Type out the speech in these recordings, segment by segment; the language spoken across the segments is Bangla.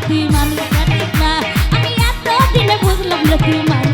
তুই মানুষ না আমি এতদিনে বুঝলাম না মানুষ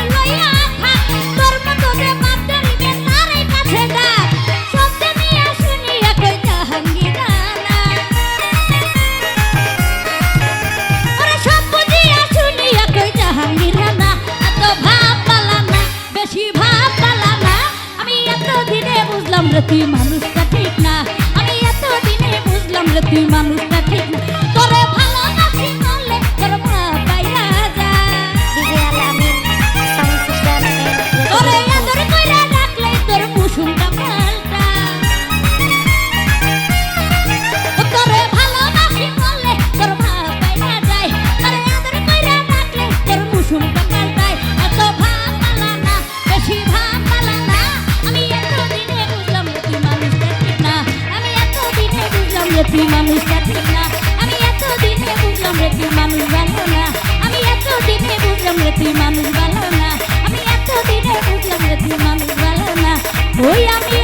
রে তুই মানুষটা ঠিক না। আমি এতদিনে বুঝলাম রে তুই মানুষটা ঠিক তুই মানুষ জানতাম না আমি এত দিনে বুঝলাম রে তুই মানুষ ভালো না। আমি এত দিনে বুঝলাম রে তুই মানুষ ভালো না। আমি এত দিনে বুঝলাম রে তুই মানুষ ভালো না। ওই আমি